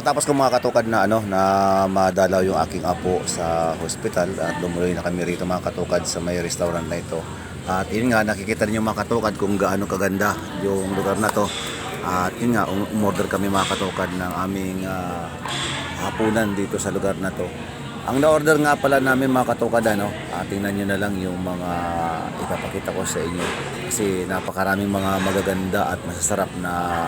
pagkatapos ko mga katukad na ano na madalaw yung aking apo sa hospital at lumuloy na kami rito mga katukad sa may restaurant na ito. At yun nga nakikita niyo mga katukad kung gaano kaganda yung lugar na to. At yun nga um- umorder kami mga katukad ng aming ah, hapunan dito sa lugar na to. Ang na-order nga pala namin mga katukad ano, ah, tingnan nyo na lang yung mga ipapakita ko sa inyo. Kasi napakaraming mga magaganda at masasarap na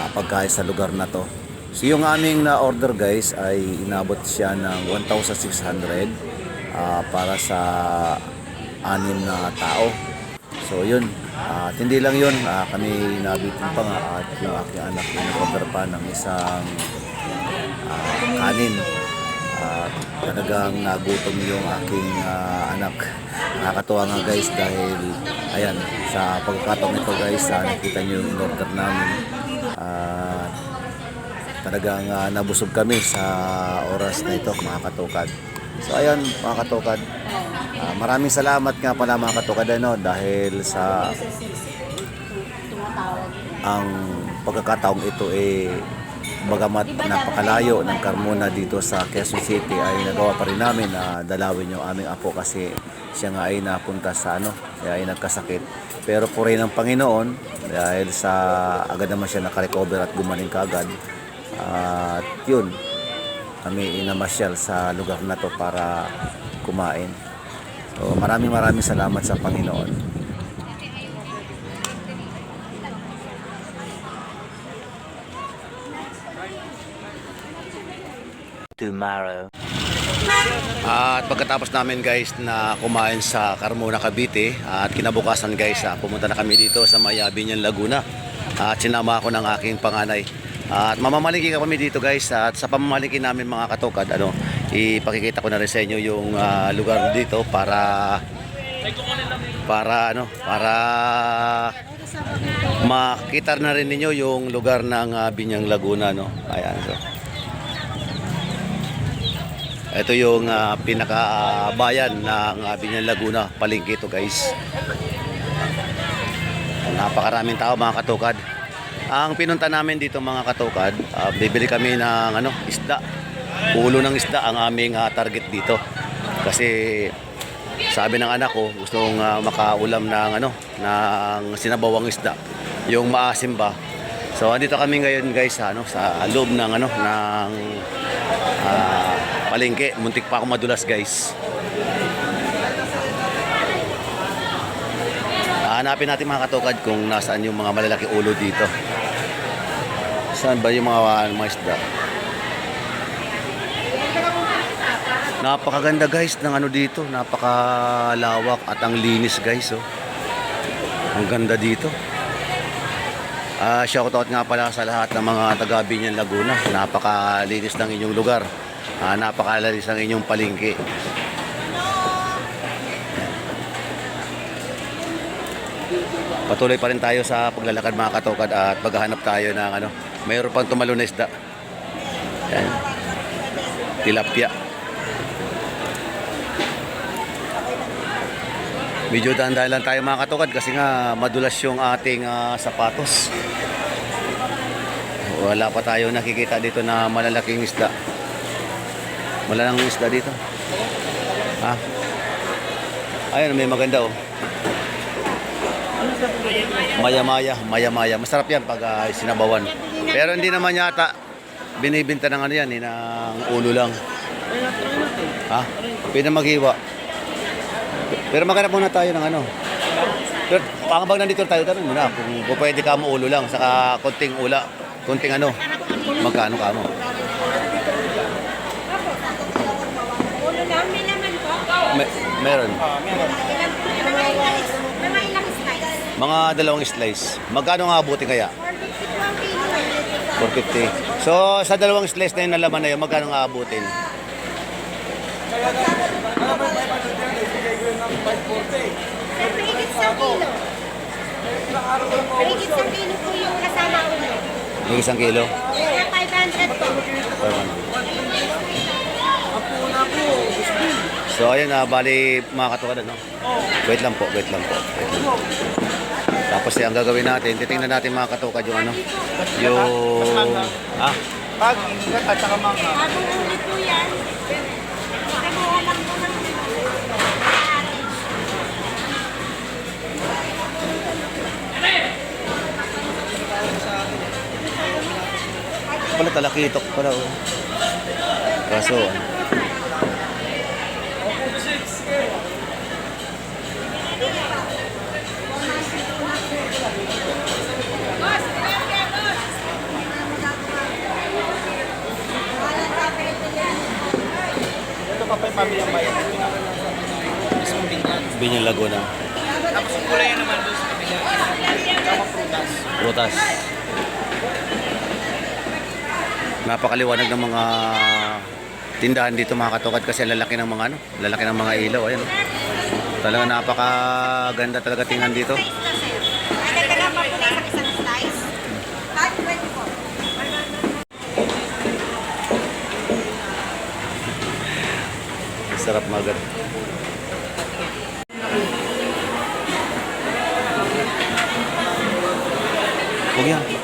ah, pagkain sa lugar na to. So yung aming na-order guys ay inabot siya ng 1,600 ah, para sa anim na tao. So yun, at hindi lang yun, ah, kami nabitin pa nga at yung aking anak yung nag-order pa ng isang ah, kanin. At talagang nagutom yung aking ah, anak. Nakakatuwa nga guys dahil ayan, sa pagkakataon nito guys, ah, nakita nyo yung order namin. Talagang ah, nabusog kami sa oras na ito mga katukad. So ayan mga katukad, ah, maraming salamat nga pala mga katukad ano, dahil sa ang pagkakataong ito eh bagamat napakalayo ng Carmona dito sa Quezon City ay nagawa pa rin namin na dalawin yung aming apo kasi siya nga ay napunta sa ano, siya ay nagkasakit. Pero puri ng Panginoon dahil sa agad naman siya nakarecover at gumaling kaagad. At yun, kami inamasyal sa lugar na to para kumain. So maraming maraming salamat sa Panginoon. tomorrow. At pagkatapos namin guys na kumain sa Carmona, Cavite at kinabukasan guys ah, pumunta na kami dito sa Mayabinyan, Laguna at sinama ako ng aking panganay at mamamalingki kami dito guys at sa pamamalingki namin mga katukad ano, ipakikita ko na rin sa inyo yung ah, lugar dito para para ano para makita na rin ninyo yung lugar ng ah, Binyang Laguna no ayan so ito yung ah, pinaka-bayan ng uh, Binyan Laguna, palengke guys. Napakaraming tao mga katukad. Ang pinunta namin dito mga katukad, ah, bibili kami ng ano, isda. Ulo ng isda ang aming ah, target dito. Kasi sabi ng anak ko, gusto kong ah, makaulam ng ano, ng sinabawang isda. Yung maasim ba. So andito kami ngayon guys sa ano, sa loob ng ano, ng ah, palengke. Muntik pa ako madulas guys. Hanapin natin mga katukad kung nasaan yung mga malalaki ulo dito. Saan ba yung mga, mga isda? Napakaganda guys ng ano dito. Napakalawak at ang linis guys. Oh. Ang ganda dito. Ah, shoutout nga pala sa lahat ng mga taga Binyan Laguna. Napakalinis ng inyong lugar. Ah, napakalalis ng inyong palengke. Patuloy pa rin tayo sa paglalakad mga katokad at paghahanap tayo ng ano, mayroon pang tumalo na isda. Yan. Tilapia. Medyo dahan lang tayo mga katokad kasi nga madulas yung ating ah, sapatos. Wala pa tayo nakikita dito na malalaking isda. Wala nang isda dito. Ha? Ayun, may maganda oh. Maya-maya, maya-maya. Masarap yan pag ah, sinabawan. Pero hindi naman yata binibinta ng ano yan, eh, ng ulo lang. Ha? Pwede maghiwa. Pero maghanap muna tayo ng ano. Pero pangabag nandito tayo, tanong muna kung, pwede ka mo ulo lang, saka konting ula, konting ano, magkano ka mo. Ulo lang, may meron. Slice? Mga dalawang slice. Magkano nga abuti kaya? 450 po ang kilo. 450. So, sa dalawang slice na yun na na yun, magkano nga abutin? Mahigit sa kilo. Mahigit sa kilo kasama ulo. Yung isang kilo? Kaya 500 po. So, ayun na, bali mga katukad, no? Wait lang po, wait lang po. Wait lang. Tapos eh, ang gagawin natin, titingnan natin mga katukad yung ano, yung, ah, Pag ingat at saka mga. Bagong ulit po yan. Nabuha lang po ng Pala talakitok pala oh. Kaso, ano, pa pa yung pamilyang bayan. Binyan. Laguna. Tapos yung kulay naman doon sa kabila. Tama prutas. Prutas. Napakaliwanag ng mga tindahan dito mga katukad kasi lalaki ng mga ano, lalaki ng mga ilaw ayan. Talaga napakaganda talaga tingnan dito. Sarap magat. Huwag yan.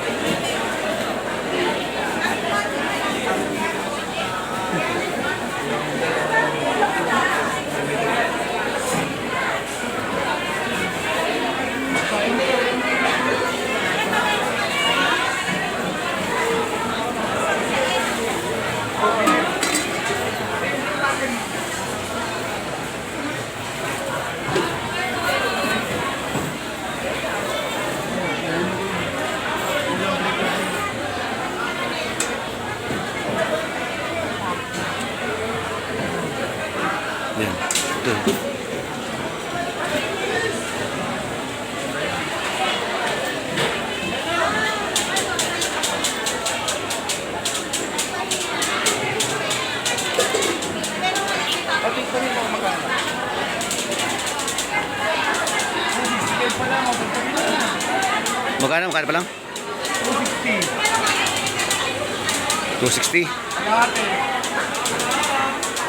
Magkano? Magkano pa lang? 260. 260. Kalahati.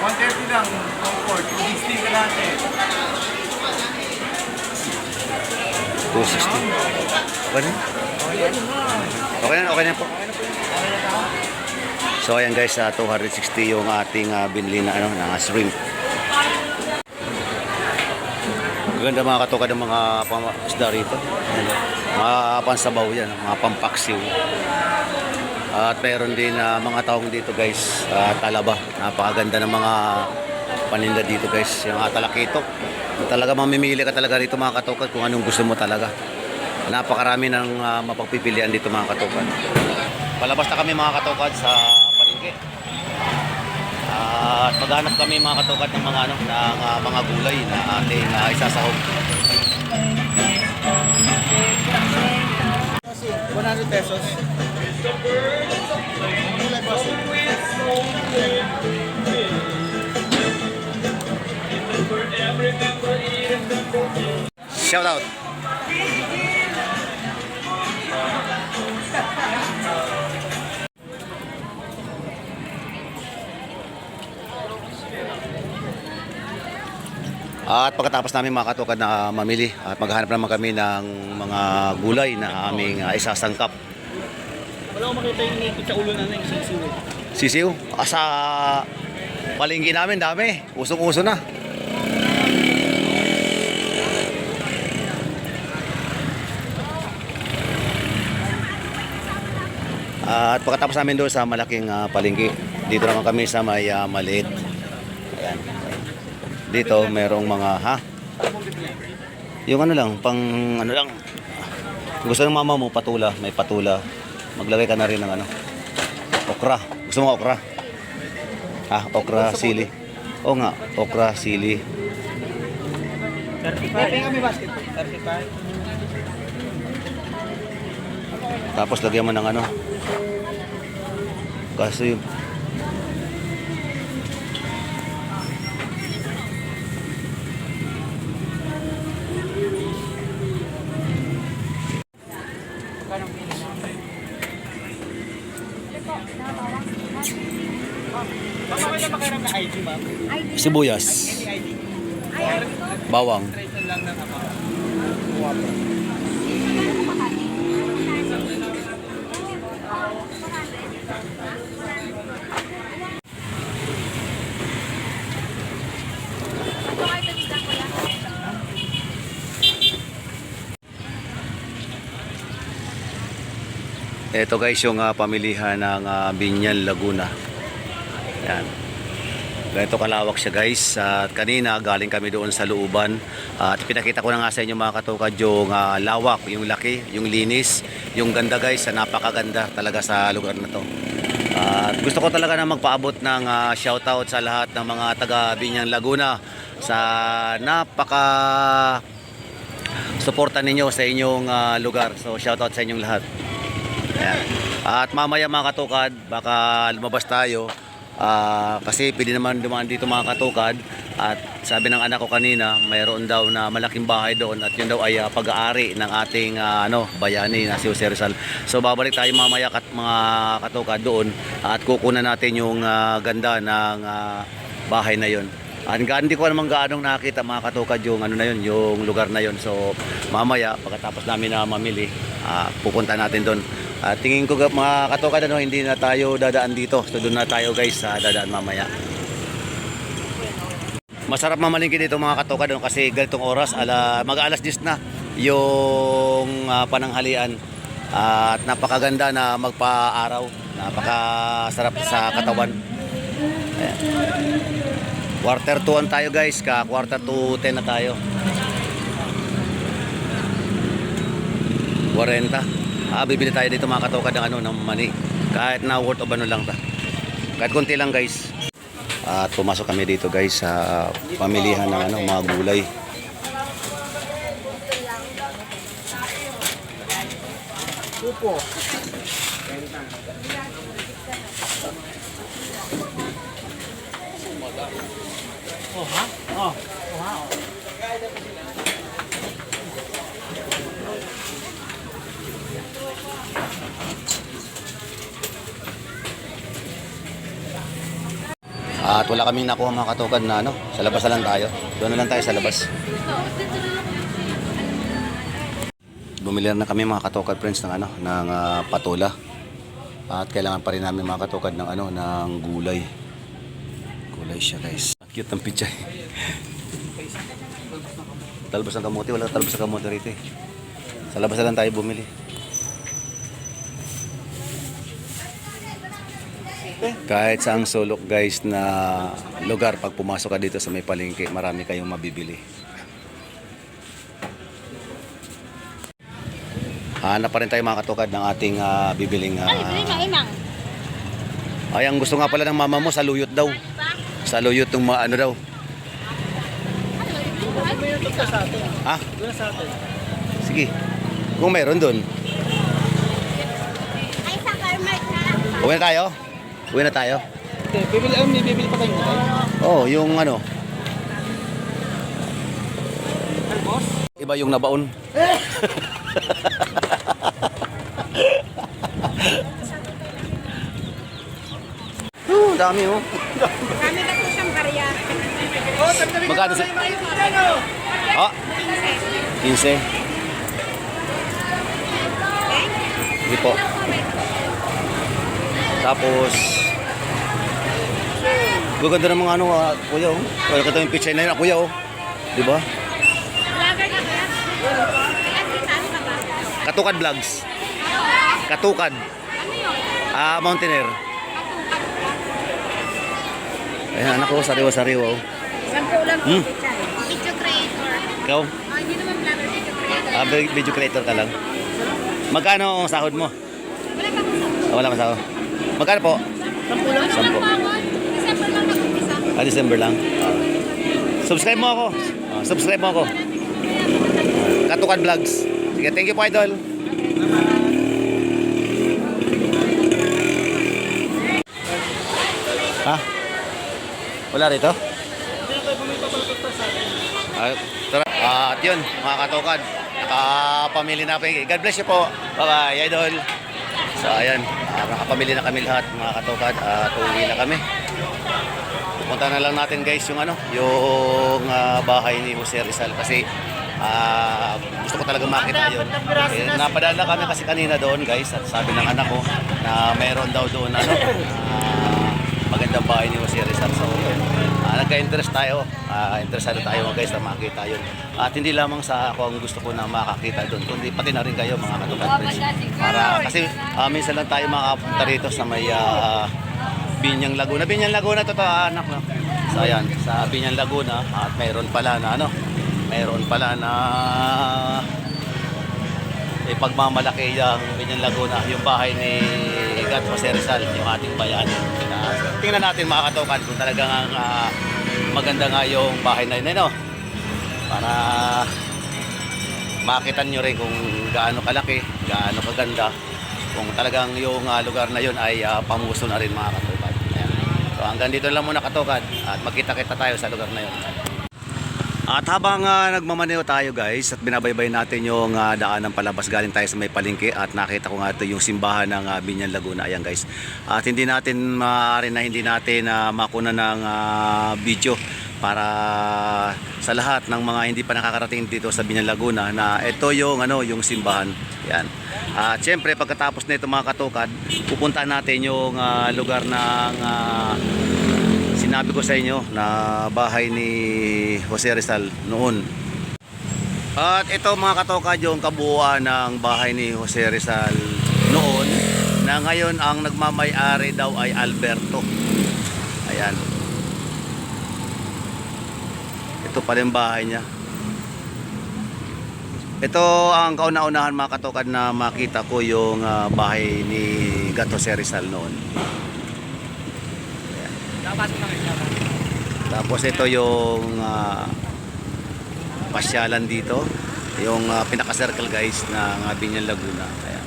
130 lang. Comfort. 260 kalahati. 260. Okay? Okay na, okay na po. So ayan guys, sa 260 yung ating uh, binili na ano, na shrimp. Maganda mga katukad ng mga pamasda rito. Ayan, mga pansabaw yan, mga pampaksiw. At meron din uh, mga taong dito guys, uh, talaba. Napakaganda ng mga paninda dito guys, yung uh, talakitok. Talaga mamimili ka talaga dito mga katukad kung anong gusto mo talaga. Napakarami ng uh, mapagpipilian dito mga katukad. Palabas na kami mga katukad sa. At maghanap kami mga katukad ng mga ano, ng uh, mga gulay na ating uh, isasahog. 100 pesos. Shout out! At pagkatapos namin mga katukad na mamili at maghanap naman kami ng mga gulay na aming uh, isasangkap. Wala ko makita yung ngipit sa ulo na ng sisiw. Sisiw, ah, sa palengke namin dami, usong-uso na. At pagkatapos namin doon sa malaking uh, palengke, dito naman kami sa may ah, maliit. Dito merong mga ha. Yung ano lang, pang ano lang. Gusto ng mama mo patula, may patula. Maglagay ka na rin ng ano. Okra. Gusto mo okra? Ah, okra, sili. Oo nga, okra, sili. 35. May kami basket. 35. Tapos lagyan mo ng ano. Kasi sibuyas, bawang. Ito guys yung uh, pamilihan ng uh, Binyan Laguna. Yan. Ganito kalawak siya guys. At kanina galing kami doon sa looban. At pinakita ko na nga sa inyo mga katukad yung ah, lawak, yung laki, yung linis, yung ganda guys. Ah, Napakaganda talaga sa lugar na to. At gusto ko talaga na magpaabot ng ah, shoutout sa lahat ng mga taga Binyan Laguna sa napaka suporta ninyo sa inyong ah, lugar. So shoutout sa inyong lahat. Ayan. At mamaya mga katukad, baka lumabas tayo. Ah, kasi pwede naman dumaan dito mga katukad. At sabi ng anak ko kanina, mayroon daw na malaking bahay doon at yun daw ay ah, pag-aari ng ating ah, ano, bayani na si Jose Rizal. So babalik tayo mamaya kat, mga katukad doon at kukunan natin yung ah, ganda ng ah, bahay na yun. At hindi ko naman gaanong nakita mga katukad yung ano na yun, yung lugar na yun. So mamaya pagkatapos namin na mamili, ah, pupunta natin doon. At tingin ko ga- mga katukad ano, hindi na tayo dadaan dito. So doon na tayo guys sa dadaan mamaya. Masarap mamalingki dito mga katukad ano, kasi ganitong oras, ala, mag-alas 10 na yung ah, pananghalian. At napakaganda na magpa-araw. Napakasarap sa katawan. Ayan. Quarter to 1 tayo guys, ka quarter to 10 na tayo. 40. Ah, bibili tayo dito mga katokad ng ano ng mani. Kahit na worth of ano lang ta. Kahit konti lang guys. At pumasok kami dito guys sa pamilihan ng ano mga gulay. At wala kaming nakuha mga katokad na ano, sa labas na lang tayo. Doon na lang tayo sa labas. Bumili na kami mga katokad friends ng ano, ng ah, patula. At kailangan pa rin namin mga katokad ng ano, ng gulay. Gulay siya guys. Cute ng pichay. talbos ng kamote, wala talbos ng kamote rito eh. Sa labas na lang tayo bumili. Kahit sa ang sulok guys na lugar pag pumasok ka dito sa may palengke, marami kayong mabibili. Hanap pa rin tayo mga katukad ng ating ah, bibiling ah, Ay, ang gusto nga pala ng mama mo sa luyot daw. Sa luyot ng mga ano daw. Ha? Sige. Kung meron doon. Ay, sa Carmart na lang. Uwi na tayo? Uwi na tayo? Okay, bibili, may bibili pa kayo nito. Oo, oh, yung ano. Albos? Iba yung nabaon. oh, dami oh. Marami na po siyang barya. Oh, Magkano sa- ano? Ah, 15. Hindi po. Tapos, gaganda ng mga ano, ah, kuya oh. Wala ka yung picture na yun, ah, kuya oh. Di ba? Katukad Vlogs. Katukad. Ano? Ah, Mountaineer. Ayan, anak ko, sariwa-sariwa oh. Sampu lang po, Hmm. Pichay. Video creator. Ikaw, Oh, hindi naman vlogger, video creator. ah, vi- video creator ka lang. Magkano ang sahod mo? Wala ka po sa... Ah, Wala masahod. Magkano po? Sampu lang? Sampu. December lang nag-umpisa. Ah, December lang. Ah. subscribe mo ako. Ah, subscribe mo ako. Katukan Vlogs. Sige, thank you po, Idol. Ha? Wala rito? Ah, tara. Ah, at yun, mga katukan. Nakapamili na kami. God bless you po. Bye-bye, Idol. So, ayan. Nakapamili na kami lahat, mga katukan. At uwi na kami. Punta na lang natin guys yung ano, yung ah, bahay ni Jose Rizal kasi ah, gusto ko talaga makita yun. Eh, napadaan na kami kasi kanina doon guys at sabi ng anak ko na mayroon daw doon ano, ah, magandang bahay ni Jose Rizal. So yun, nagka-interest tayo. Ah, interesado tayo mga guys na makita yun. At hindi lamang sa ako ang gusto ko na makakita doon, kundi pati na rin kayo mga katupad friends. Para, kasi ah, minsan lang tayo makapunta rito sa may ah, Binyang Laguna. Binyang Laguna to, to ah, anak no. So ayan, sa Binyang Laguna at mayroon pala na ano, mayroon pala na eh, pagmamalaki yung Binyang Laguna, yung bahay ni Gat Jose Rizal, yung ating bayani. Uh, tingnan natin mga katokan kung talagang ah, maganda nga yung bahay na yun, ano? Para makita nyo rin kung gaano kalaki, gaano kaganda, kung talagang yung ah, lugar na yun ay ah, pamuso na rin mga katokan. Ayan. So hanggang dito lang muna katokan at magkita-kita tayo sa lugar na yun. At habang uh, nagmamaneho tayo guys at binabaybay natin yung uh, daan ng palabas galing tayo sa may palengke at nakita ko nga ito yung simbahan ng uh, Binyan Laguna ayan guys. At hindi natin maaari na hindi natin uh, makuna ng ah, video para sa lahat ng mga hindi pa nakakarating dito sa Binyan Laguna na ito yung ano yung simbahan. Yan. At syempre pagkatapos nito mga katukad, pupunta natin yung ah, lugar ng ah, sinabi ko sa inyo na bahay ni Jose Rizal noon. At ito mga katokad yung kabuuan ng bahay ni Jose Rizal noon na ngayon ang nagmamay-ari daw ay Alberto. Ayan. Ito pa rin bahay niya. Ito ang kauna-unahan mga katokad na makita ko yung ah, bahay ni Gato Jose Rizal noon. Dapat na kayo. Tapos ito yung ah, pasyalan dito. Yung ah, pinaka-circle guys ng uh, Binyan Laguna. Ayan.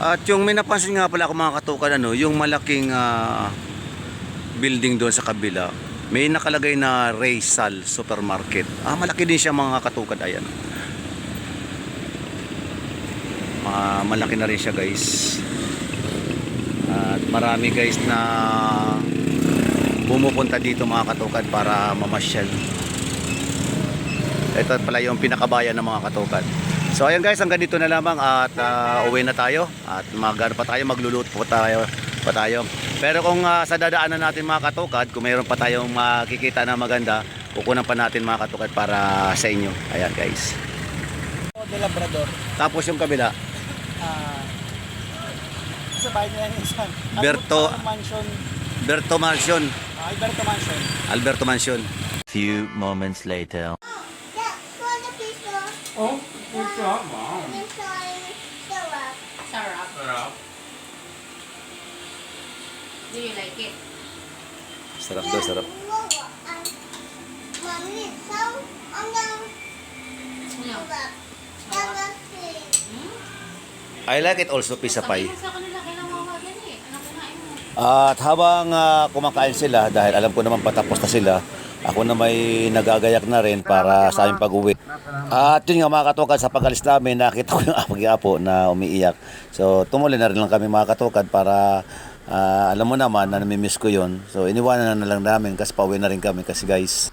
At yung may napansin nga pala ako mga katukan ano, yung malaking ah, building doon sa kabila, may nakalagay na Raysal Supermarket. Ah, malaki din siya mga katukan ayan. Ah, malaki na rin siya guys. At marami guys na pumupunta dito mga katukan para mamasyal. Ito pala yung pinakabayan ng mga katukan. So ayan guys, hanggang dito na lamang at ah, uwi na tayo at magano pa tayo, magluluto po tayo pa tayo. Pero kung ah, sa dadaanan natin mga katukad, kung mayroon pa tayong makikita na maganda, kukunan pa natin mga katukad para sa inyo. Ayan guys. de Labrador. Tapos yung kabila, Ah, sa bahay nila isang. Berto- Mansion. Berto Mansion. Alberto Mansion. Alberto Mansion. Few moments later. Yeah, for the people, Oh, good job, mom. Sarap. Sarap. Do you like it? Sarap daw, sarap. Mommy, so, No. syrup. Galaxy. I like it also pizza pie. Mo sa kanila, kailangan mo gan eh. Ano kunain mo? At habang ah, kumakain sila, dahil alam ko naman patapos na sila, ako na may nagagayak na rin para sa aming pag-uwi. At yun nga mga katukad, sa pag-alis namin, nakita ko yung aking apo na umiiyak. So tumuloy na rin lang kami mga katukad para ah, alam mo naman na namimiss ko yun. So iniwanan na lang namin kasi pauwi na rin kami kasi guys,